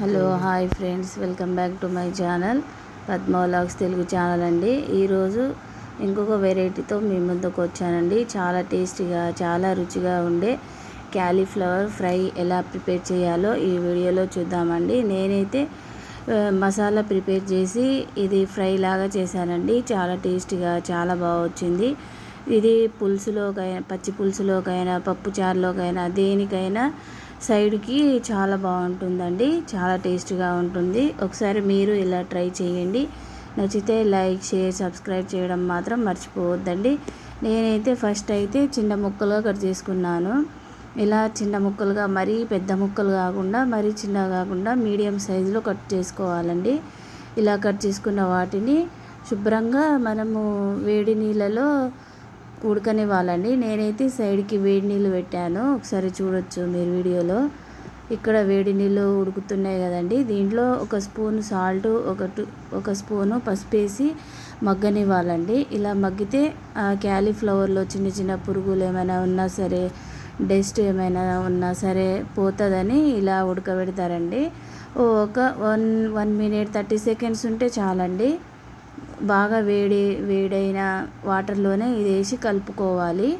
Hello hi friends. Welcome back to my channel Padma vlogs Telugu channel అండి. ఈరోజు ఇంకొక వెరైటీతో మీ ముందుకు వచ్చానండి. చాలా టేస్టీగా చాలా రుచిగా ఉండే క్యాలీఫ్లవర్ ఫ్రై ఎలా ప్రిపేర్ చేయాలో ఈ వీడియోలో చూద్దామండి. నేనైతే మసాలా ప్రిపేర్ చేసి ఇది ఫ్రై లాగా చేశానండి. చాలా టేస్టీగా చాలా బాగా వచ్చింది. ఇది పులుసులోకైనా పచ్చి పులుసులోకైనా పప్పు చారులోకైనా దేనికైనా సైడ్కి చాలా బాగుంటుందండి. చాలా టేస్ట్గా ఉంటుంది. ఒకసారి మీరు ఇలా ట్రై చేయండి. నచ్చితే లైక్ షేర్ సబ్స్క్రైబ్ చేయడం మాత్రం మర్చిపోవద్దండి. నేనైతే ఫస్ట్ అయితే చిన్న ముక్కలుగా కట్ చేసుకున్నాను. ఇలా చిన్న ముక్కలుగా మరీ పెద్ద ముక్కలు కాకుండా మరీ చిన్నగా కాకుండా మీడియం సైజులో కట్ చేసుకోవాలండి. ఇలా కట్ చేసుకున్న వాటిని శుభ్రంగా మనము వేడి నీళ్ళలో ఉడకనివ్వాలండి నేనైతే సైడ్కి వేడి నీళ్ళు పెట్టాను. ఒకసారి చూడొచ్చు మీరు వీడియోలో. ఇక్కడ వేడి నీళ్ళు ఉడుకుతున్నాయి కదండి. దీంట్లో ఒక స్పూన్ సాల్ట్ ఒక టు- ఒక స్పూను పసుపు వేసి మగ్గనివ్వాలండి. ఇలా మగ్గితే క్యాలీఫ్లవర్లో చిన్న చిన్న పురుగులు ఏమైనా ఉన్నా సరే డస్ట్ ఏమైనా ఉన్నా సరే పోతుందని ఇలా ఉడకబెడతారండి. ఒక one one minute thirty seconds ఉంటే చాలండి. బాగా వేడి వేడైన వాటర్లోనే ఇది వేసి కలుపుకోవాలి.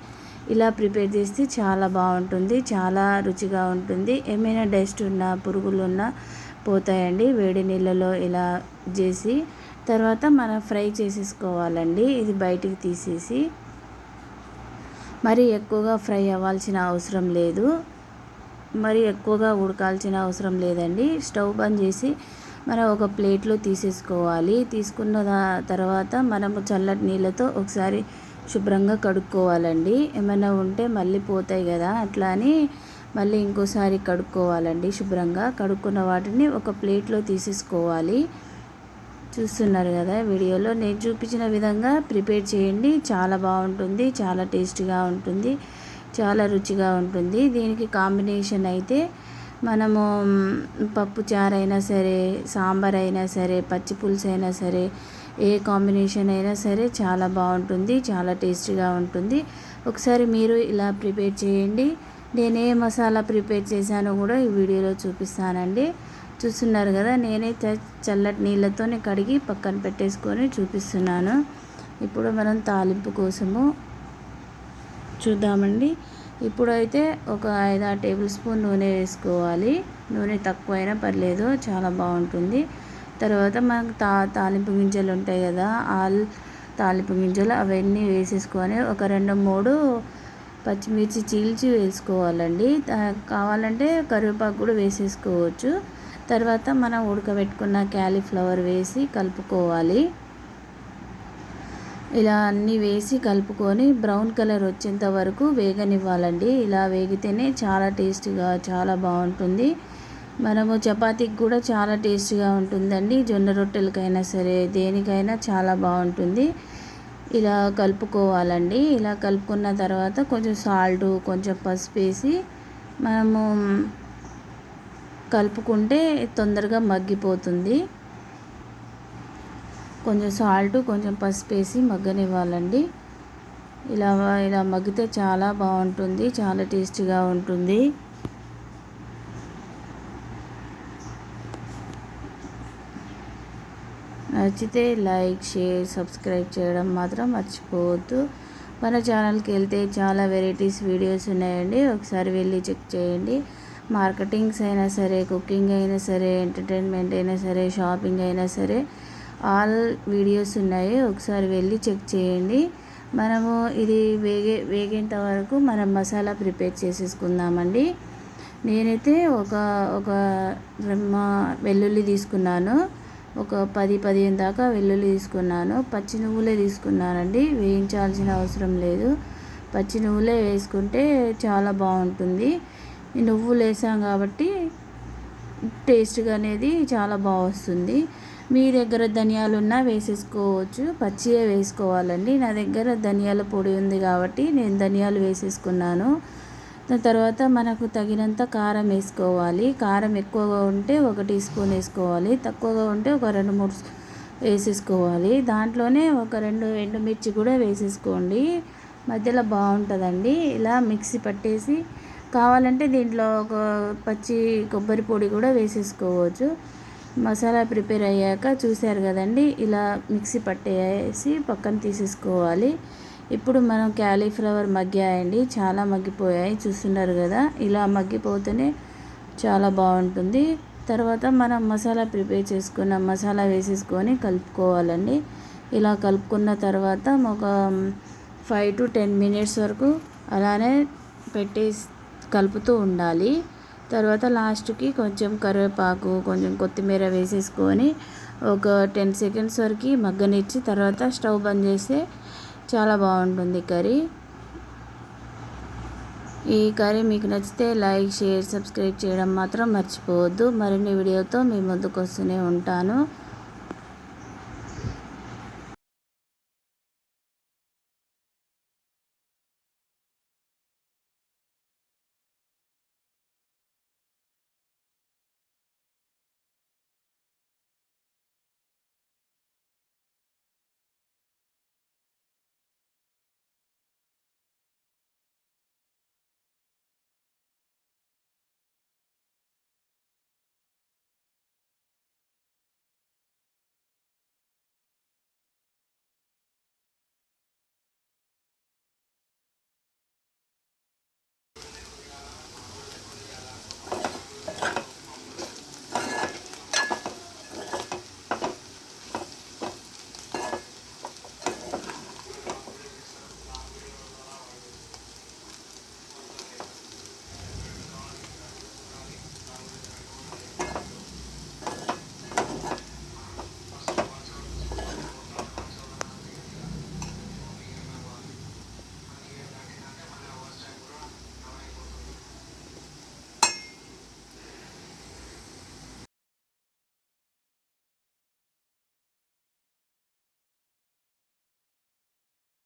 ఇలా ప్రిపేర్ చేస్తే చాలా బాగుంటుంది చాలా రుచిగా ఉంటుంది. ఏమైనా డస్ట్ ఉన్నా పురుగులు ఉన్నా పోతాయండి. వేడి నీళ్ళలో ఇలా చేసి తర్వాత మనం ఫ్రై చేసేసుకోవాలండి. ఇది బయటికి తీసేసి మరి ఎక్కువగా ఫ్రై అవ్వాల్సిన అవసరం లేదు. మరి ఎక్కువగా ఉడకాల్సిన అవసరం లేదండి. స్టవ్ బంద్ చేసి మనం ఒక ప్లేట్లో తీసేసుకోవాలి. తీసుకున్న తర్వాత మనము చల్లటి నీళ్ళతో ఒకసారి శుభ్రంగా కడుక్కోవాలండి. ఏమైనా ఉంటే మళ్ళీ పోతాయి కదా అట్లా అని మళ్ళీ ఇంకోసారి కడుక్కోవాలండి శుభ్రంగా. కడుక్కున్న వాటిని ఒక ప్లేట్లో తీసేసుకోవాలి. చూస్తున్నారు కదా వీడియోలో. నేను చూపించిన విధంగా ప్రిపేర్ చేయండి. చాలా బాగుంటుంది చాలా టేస్టీగా ఉంటుంది చాలా రుచిగా ఉంటుంది. దీనికి కాంబినేషన్ అయితే మనము పప్పు చారైనా అయినా సరే సాంబార్ అయినా సరే పచ్చి పులుసు అయినా సరే ఏ కాంబినేషన్ అయినా సరే చాలా బాగుంటుంది చాలా టేస్టీగా ఉంటుంది. ఒకసారి మీరు ఇలా ప్రిపేర్ చేయండి. నేను ఏ మసాలా ప్రిపేర్ చేశానో కూడా ఈ వీడియోలో చూపిస్తానండి. చూస్తున్నారు కదా నేనే చ- చల్లటి నీళ్ళతోనే కడిగి పక్కన పెట్టేసుకొని చూపిస్తున్నాను. ఇప్పుడు మనం తాలింపు కోసము చూద్దామండి. ఇప్పుడైతే ఒక ఐదారు టేబుల్ స్పూన్ నూనె వేసుకోవాలి. నూనె తక్కువైనా పర్లేదు చాలా బాగుంటుంది. తర్వాత మనకు తా తాలింపు గింజలు ఉంటాయి కదా ఆల్ తాలింపు గింజలు అవన్నీ వేసేసుకొని ఒక రెండు మూడు పచ్చిమిర్చి చీల్చి వేసుకోవాలండి. కావాలంటే కరివేపాకు కూడా వేసేసుకోవచ్చు. తర్వాత మనం ఉడకబెట్టుకున్న క్యాలీఫ్లవర్ వేసి కలుపుకోవాలి. ఇలా అన్నీ వేసి కలుపుకొని బ్రౌన్ కలర్ వచ్చేంత వరకు వేగనివ్వాలండి. ఇలా వేగితేనే చాలా టేస్టీగా చాలా బాగుంటుంది. మనము చపాతీకి కూడా చాలా టేస్ట్గా ఉంటుందండి. జొన్న రొట్టెలకైనా సరే దేనికైనా చాలా బాగుంటుంది. ఇలా కలుపుకోవాలండి. ఇలా కలుపుకున్న తర్వాత కొంచెం సాల్ట్ కొంచెం పసుపు వేసి మనము కలుపుకుంటే తొందరగా మగ్గిపోతుంది. కొంచెం సాల్ట్ కొంచెం పసుపు వేసి మగ్గనివ్వాలండి. ఇలా ఇలా మగ్గితే చాలా బాగుంటుంది చాలా టేస్టీగా ఉంటుంది. నచ్చితే లైక్ షేర్ సబ్స్క్రైబ్ చేయడం మాత్రం మర్చిపోవద్దు. మన ఛానల్కి వెళ్తే చాలా వెరైటీస్ వీడియోస్ ఉన్నాయండి. ఒకసారి వెళ్ళి చెక్ చేయండి. మార్కెటింగ్స్ అయినా సరే కుకింగ్ అయినా సరే ఎంటర్టైన్మెంట్ అయినా సరే షాపింగ్ అయినా సరే ఆల్ వీడియోస్ ఉన్నాయి. ఒకసారి వెళ్ళి చెక్ చేయండి. మనము ఇది వేగే వేగేంత వరకు మనం మసాలా ప్రిపేర్ చేసేసుకుందామండి. నేనైతే ఒక ఒక రెమ్మ వెల్లుల్లి తీసుకున్నాను. ఒక పది పదిహేను దాకా వెల్లుల్లి తీసుకున్నాను. పచ్చి నువ్వులే తీసుకున్నానండి. వేయించాల్సిన అవసరం లేదు. పచ్చి నువ్వులే వేసుకుంటే చాలా బాగుంటుంది. ఈ నువ్వులు వేసాం కాబట్టి టేస్ట్గా అనేది చాలా బాగా వస్తుంది. మీ దగ్గర ధనియాలు ఉన్నా వేసేసుకోవచ్చు. పచ్చియే వేసుకోవాలండి. నా దగ్గర ధనియాల పొడి ఉంది కాబట్టి నేను ధనియాలు వేసేసుకున్నాను. దాని తర్వాత మనకు తగినంత కారం వేసుకోవాలి. కారం ఎక్కువగా ఉంటే ఒక టీ స్పూన్ వేసుకోవాలి. తక్కువగా ఉంటే ఒక రెండు మూడు వేసేసుకోవాలి. దాంట్లోనే ఒక రెండు ఎండుమిర్చి కూడా వేసేసుకోండి. మధ్యలో బాగుంటుందండి. ఇలా మిక్సీ పట్టేసి కావాలంటే దీంట్లో ఒక పచ్చి కొబ్బరి పొడి కూడా వేసేసుకోవచ్చు. మసాలా ప్రిపేర్ అయ్యాక చూశారు కదండి ఇలా మిక్సీ పట్టేసి పక్కన తీసేసుకోవాలి. ఇప్పుడు మనం క్యాలీఫ్లవర్ మగ్గాయండి చాలా మగ్గిపోయాయి చూస్తున్నారు కదా ఇలా మగ్గిపోతేనే చాలా బాగుంటుంది. తర్వాత మనం మసాలా ప్రిపేర్ చేసుకున్న మసాలా వేసేసుకొని కలుపుకోవాలండి. ఇలా కలుపుకున్న తర్వాత ఒక ఫైవ్ టు టెన్ మినిట్స్ వరకు అలానే పెట్టేసి కలుపుతూ ఉండాలి. తర్వాత లాస్ట్కి కొంచెం కరివేపాకు కొంచెం కొత్తిమీర వేసేసుకొని ఒక టెన్ సెకండ్స్ వరకు మగ్గనిచ్చి తర్వాత స్టవ్ బంద్ చేస్తే చాలా బాగుంటుంది కర్రీ. ఈ కర్రీ మీకు నచ్చితే లైక్ షేర్ సబ్స్క్రైబ్ చేయడం మాత్రం మర్చిపోవద్దు. మరిన్ని వీడియోతో మీ ముందుకు వస్తూనే ఉంటాను.